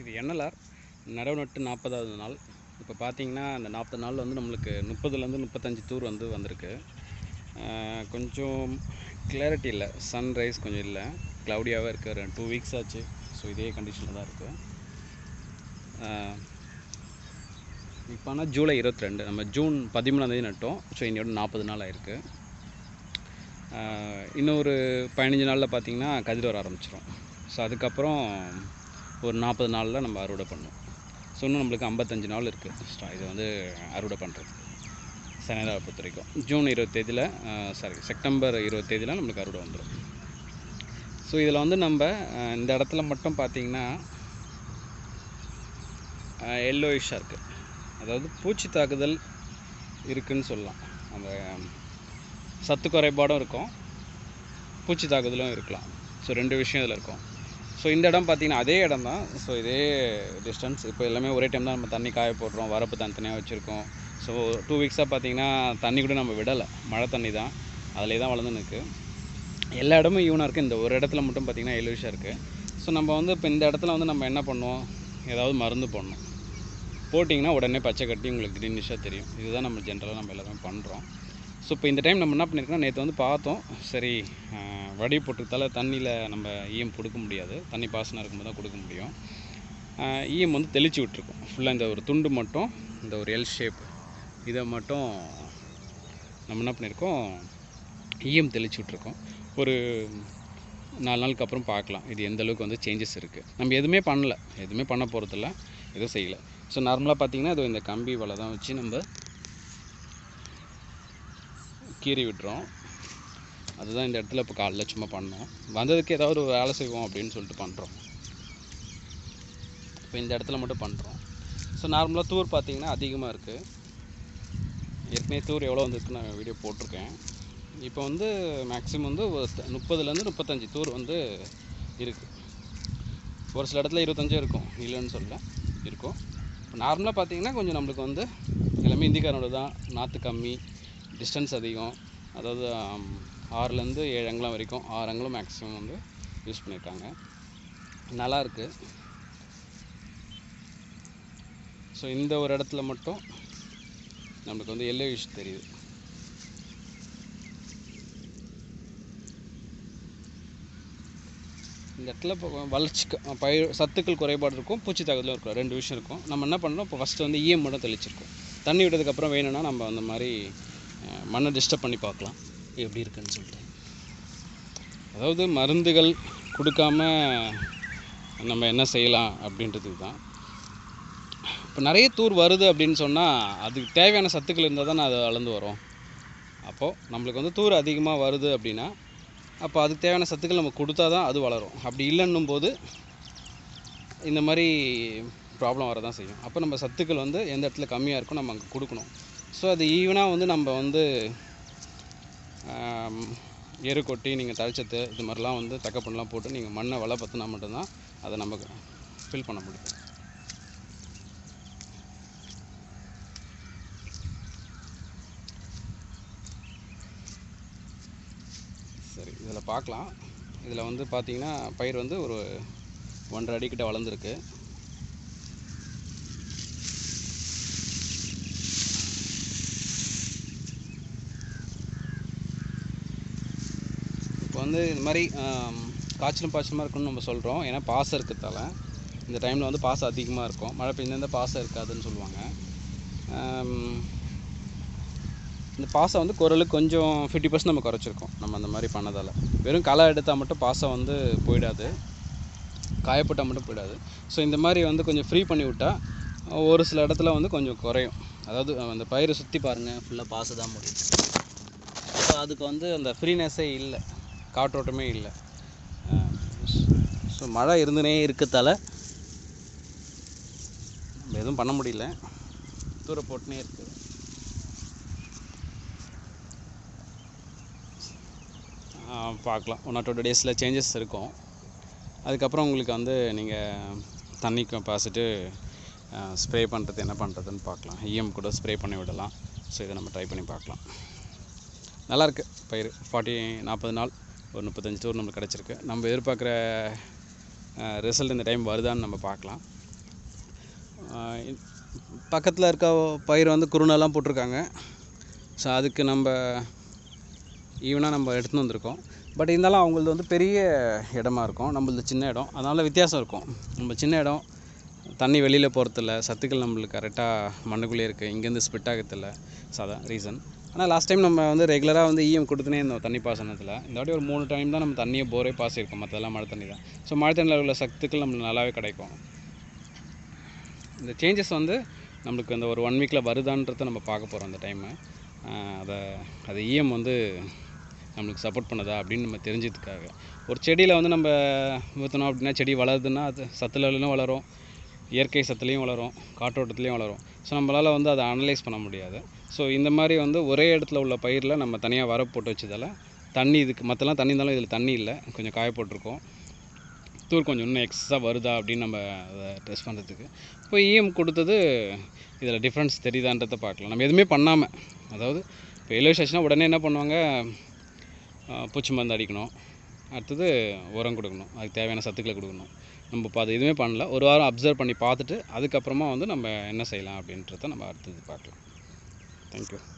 இது என்எல்ஆர். நடவு நட்டு நாற்பதாவது நாள். இப்போ பார்த்தீங்கன்னா அந்த நாற்பது நாள் வந்து நம்மளுக்கு முப்பதுலேருந்து முப்பத்தஞ்சு தூர் வந்து வந்திருக்கு. கொஞ்சம் கிளாரிட்டி இல்லை. சன்ரைஸ் கொஞ்சம் இல்லை. க்ளவுடியாகவே இருக்குது ரெண்டு டூ வீக்ஸ் ஆச்சு. ஸோ இதே கண்டிஷனில் தான் இருக்குது இப்போ ஆனால் ஜூலை இருபத்தி ரெண்டு நம்ம ஜூன் பதிமூணாந்தேதி நட்டோம். ஸோ இன்னையோட நாற்பது நாள் ஆயிருக்கு. இன்னொரு பதினஞ்சு நாளில் பார்த்தீங்கன்னா கதிர் வர ஆரம்பிச்சிடும் ஸோ அதுக்கப்புறம் ஒரு நாற்பது நாளில் நம்ம அறுவடை பண்ணோம். ஸோ இன்னும் நம்மளுக்கு ஐம்பத்தஞ்சு நாள் இருக்குது இது வந்து அறுவடை பண்ணுறது சென்னையில் பொறுத்த வரைக்கும் ஜூன் இருபத்தேதியில் சாரி செப்டம்பர் இருபத்தேதியில் நம்மளுக்கு அறுவடை வந்துடும் ஸோ இதில் வந்து நம்ம இந்த இடத்துல மட்டும் பார்த்தீங்கன்னா எல்லோயிஷாக இருக்குது அதாவது பூச்சி தாக்குதல் இருக்குன்னு சொல்லலாம். அந்த சத்து குறைபாடும் இருக்கும். பூச்சி தாக்குதலும் இருக்கலாம். ஸோ ரெண்டு விஷயம் இதில் இருக்கும். ஸோ இந்த இடம் பார்த்தீங்கன்னா அதே இடம் தான் ஸோ இதே டிஸ்டன்ஸ் இப்போ எல்லாமே ஒரே டைம் தான் நம்ம தண்ணி காய போடுறோம். வரப்பு தனித்தனியாக வச்சுருக்கோம். ஸோ டூ வீக்ஸாக பார்த்தீங்கன்னா தண்ணி கூட நம்ம விடலை. மழை தண்ணி தான். அதிலே தான் வளர்ந்து நிற்கு எல்லா இடமும் ஈவனாக இருக்குது இந்த ஒரு இடத்துல மட்டும் பார்த்திங்கன்னா எலுவிஷாக இருக்குது ஸோ நம்ம வந்து இப்போ இந்த இடத்துல வந்து நம்ம என்ன பண்ணுவோம்? ஏதாவது மருந்து போடணும். போட்டிங்கன்னா உடனே பச்சை கட்டி உங்களுக்கு க்ரீனிஷாக தெரியும். இதுதான் நம்ம ஜென்ரலாக நம்ம எல்லாமே பண்ணுறோம் ஸோ இப்போ இந்த டைம் நம்ம என்ன பண்ணியிருக்கோம் நேற்று வந்து பார்த்தோம். சரி வடி போட்டுறதால தண்ணியில் நம்ம ஈயம் கொடுக்க முடியாது. தண்ணி பாசனம் இருக்கும்போது தான் கொடுக்க முடியும். ஆஹ், ஈயம் வந்து தெளித்து விட்ருக்கோம் ஃபுல்லாக இந்த ஒரு துண்டு மட்டும் இந்த ஒரு எல் ஷேப் இதை மட்டும் நம்ம என்ன பண்ணியிருக்கோம் ஈயம் தெளித்து விட்ருக்கோம் ஒரு நாலு நாளுக்கு அப்புறம் பார்க்கலாம். இது எந்த அளவுக்கு வந்து சேஞ்சஸ் இருக்குது நம்ம எதுவுமே பண்ணல. எதுவுமே பண்ண போகிறதில்ல எதுவும் செய்யலை. ஸோ நார்மலாக பார்த்தீங்கன்னா இது இந்த கம்பி வலை தான் வச்சு நம்ம கீறி விட்டுறோம். அதுதான் இந்த இடத்துல இப்போ காலைல சும்மா பண்ணோம். வந்ததுக்கு ஏதாவது ஒரு வேலை செய்வோம் அப்படின்னு சொல்லிட்டு பண்ணுறோம் இப்போ இந்த இடத்துல மட்டும் பண்ணுறோம் ஸோ நார்மலாக தூர் பார்த்திங்கன்னா அதிகமாக இருக்குது ஏற்கனவே தூர் எவ்வளோ வந்திருக்கு நான் வீடியோ போட்டிருக்கேன். இப்போ வந்து மேக்ஸிமம் வந்து ஒரு முப்பதுலேருந்து முப்பத்தஞ்சு தூர் வந்து இருக்குது ஒரு சில இடத்துல இருபத்தஞ்சும் இருக்கும். இல்லைன்னு சொல்ல இருக்கும். இப்போ நார்மலாக பார்த்தீங்கன்னா கொஞ்சம் நம்மளுக்கு வந்து எல்லாமே இந்திக்காரனோட தான். நாற்று கம்மி. டிஸ்டன்ஸ் அதிகம். அதாவது ஆறுலேருந்து ஏழு அங்குலம் வரைக்கும் ஆறு அங்குலம் மேக்ஸிமம் வந்து யூஸ் பண்ணியிருக்காங்க. நல்லாயிருக்கு. ஸோ இந்த ஒரு இடத்துல மட்டும் நம்மளுக்கு வந்து எல்லோ விஷ் தெரியுது. இந்த இடத்துல இப்போ வளர்ச்சி பயிர் சத்துக்கள் குறைபாடு இருக்கும் பூச்சி தாக்குதலும் இருக்கும் ரெண்டு விஷயம் இருக்கும். நம்ம என்ன பண்ணணும் இப்போ ஃபஸ்ட்டு வந்து ஈயம் மட்டும் தெளிச்சிருக்கோம். தண்ணி விட்டதுக்கப்புறம் வேணும்னா நம்ம அந்த மாதிரி மண்ணை டிஸ்டர்ப் பண்ணி பார்க்கலாம். எப்படி இருக்குன்னு சொல்லிட்டு. அதாவது மருந்துகள் கொடுக்காம நம்ம என்ன செய்யலாம் அப்படின்றது தான். இப்போ நிறைய தூர் வருது அப்படின்னு சொன்னால் அதுக்கு தேவையான சத்துக்கள் இருந்தால் தான் அது வளர்ந்து வரும். அப்போது நம்மளுக்கு வந்து தூர் அதிகமாக வருது அப்படின்னா அப்போ அதுக்கு தேவையான சத்துக்கள் நம்ம கொடுத்தா தான் அது வளரும். அப்படி இல்லைன்னும் போது இந்த மாதிரி ப்ராப்ளம் வரதான் செய்யும். அப்போ நம்ம சத்துக்கள் வந்து எந்த இடத்துல கம்மியாக இருக்கோ நம்ம அங்கே கொடுக்கணும். ஸோ அது ஈவனாக வந்து நம்ம வந்து எரு கொட்டி நீங்கள் தழைச்சத்து இது மாதிரிலாம் வந்து தக்கப்பண்ணலாம் போட்டு நீங்கள் மண்ணை வளை பற்றினா மட்டும்தான் அதை நமக்கு ஃபில் பண்ண முடியும். சரி இதில் பார்க்கலாம். இதில் வந்து பார்த்தீங்கன்னா பயிர் வந்து ஒரு ஒன்றரை அடிக்கிட்ட வளர்ந்துருக்கு. வந்து இந்த மாதிரி காய்ச்சலும் பாய்ச்சலமாக இருக்குன்னு நம்ம சொல்கிறோம் ஏன்னா பாசம் இருக்கிறதால. இந்த டைமில் வந்து பாசம் அதிகமாக இருக்கும். மழை பெய்ஞ்சிருந்தா பாசம் இருக்காதுன்னு சொல்லுவாங்க. இந்த பாசம் வந்து குரலுக்கு கொஞ்சம் ஃபிஃப்டி பர்சன்ட் நம்ம குறைச்சிருக்கோம். நம்ம அந்த மாதிரி பண்ணதால். வெறும் களை எடுத்தால் மட்டும் பாசம் வந்து போயிடாது. காயப்பட்டால் மட்டும் போயிடாது. ஸோ இந்த மாதிரி வந்து கொஞ்சம் ஃப்ரீ பண்ணி விட்டால் ஒரு சில இடத்துல வந்து கொஞ்சம் குறையும். அதாவது அந்த பயிரை சுற்றி பாருங்கள் ஃபுல்லாக பாசம் தான் முடியும். ஸோ அதுக்கு வந்து அந்த ஃப்ரீனஸ்ஸே இல்லை. காற்றோட்டமே இல்லை. ஸோ மழை இருந்துனே இருக்கத்தால நம்ம எதுவும் பண்ண முடியல. தூர போட்டுனே இருக்குது பார்க்கலாம். ஒன் ஆர் டூ டேஸில் சேஞ்சஸ் இருக்கும். அதுக்கப்புறம் உங்களுக்கு வந்து நீங்கள் தண்ணி பாசிட்டு ஸ்ப்ரே பண்ணுறது என்ன பண்ணுறதுன்னு பார்க்கலாம். இஎம் கூட ஸ்ப்ரே பண்ணி விடலாம். ஸோ இதை நம்ம ட்ரை பண்ணி பார்க்கலாம். நல்லாயிருக்கு பயிர் ஃபார்ட்டி நாற்பது நாள். ஒரு முப்பத்தஞ்சு டூர் நம்மளுக்கு கிடச்சிருக்கு. நம்ம எதிர்பார்க்குற ரிசல்ட் இந்த டைம் வருதான்னு நம்ம பார்க்கலாம். பக்கத்தில் இருக்க பயிர் வந்து குருணெல்லாம் போட்டிருக்காங்க. ஸோ அதுக்கு நம்ம ஈவனாக நம்ம எடுத்துன்னு வந்திருக்கோம். பட் இருந்தாலும் அவங்களது வந்து பெரிய இடமா இருக்கும். நம்மளது சின்ன இடம். அதனால் வித்தியாசம் இருக்கும். நம்ம சின்ன இடம் தண்ணி வெளியில் போகிறதில்ல சத்துக்கள் நம்மளுக்கு கரெக்டாக மண்ணுக்குள்ளேயே இருக்குது இங்கேருந்து ஸ்பிட் ஆகிறதில்ல. ஸோ அதான் ரீசன் ஆனால் லாஸ்ட் டைம் நம்ம வந்து ரெகுலராக வந்து ஈஎம் கொடுத்துனே இருந்தோம் தண்ணி பாசனத்தில். இந்த வாட்டி ஒரு மூணு டைம் தான் நம்ம தண்ணியை போரே பாசிருக்கோம் மற்றதெல்லாம் மழை தண்ணி தான். ஸோ மழை தண்ணியில் உள்ள சத்துக்கள் நம்மளுக்கு நல்லாவே கிடைக்கும். இந்த சேஞ்சஸ் வந்து நம்மளுக்கு அந்த ஒரு ஒன் வீக்கில் வருதான்றதை நம்ம பார்க்க போகிறோம் அந்த டைமு அதை அது ஈயம் வந்து நம்மளுக்கு சப்போர்ட் பண்ணுதா அப்படின்னு நம்ம தெரிஞ்சதுக்காக. ஒரு செடியில் வந்து நம்ம ஊற்றினோம் அப்படின்னா செடி வளருதுன்னா அது சத்துலலும் வளரும். இயற்கை சத்துலேயும் வளரும் காற்றோட்டத்துலேயும் வளரும். ஸோ நம்மளால் வந்து அதை அனலைஸ் பண்ண முடியாது. ஸோ இந்த மாதிரி வந்து ஒரே இடத்துல உள்ள பயிரில் நம்ம தனியாக வர போட்டு வச்சதால் தண்ணி இதுக்கு மற்றலாம் தண்ணி இருந்தாலும் இதில் தண்ணி இல்லை. கொஞ்சம் காய போட்டிருக்கோம். தூர் கொஞ்சம் இன்னும் எக்ஸஸாக வருதா அப்படின்னு நம்ம அதை டெஸ்ட் பண்ணுறதுக்கு இப்போ இஎம் கொடுத்தது இதில் டிஃப்ரென்ஸ் தெரியுதான்றதை பார்க்கலாம். நம்ம எதுவுமே பண்ணாமல் அதாவது இப்போ எல்லோ ஆச்சுன்னா உடனே என்ன பண்ணுவாங்க? பூச்சி மருந்து அடிக்கணும். அடுத்தது உரம் கொடுக்கணும். அதுக்கு தேவையான சத்துக்களை கொடுக்கணும். நம்ம இப்போ அது எதுவுமே பண்ணல. ஒரு வாரம் அப்சர்வ் பண்ணி பார்த்துட்டு அதுக்கப்புறமா வந்து நம்ம என்ன செய்யலாம் அப்படின்றத நம்ம அடுத்தது பார்க்கலாம். Thank you.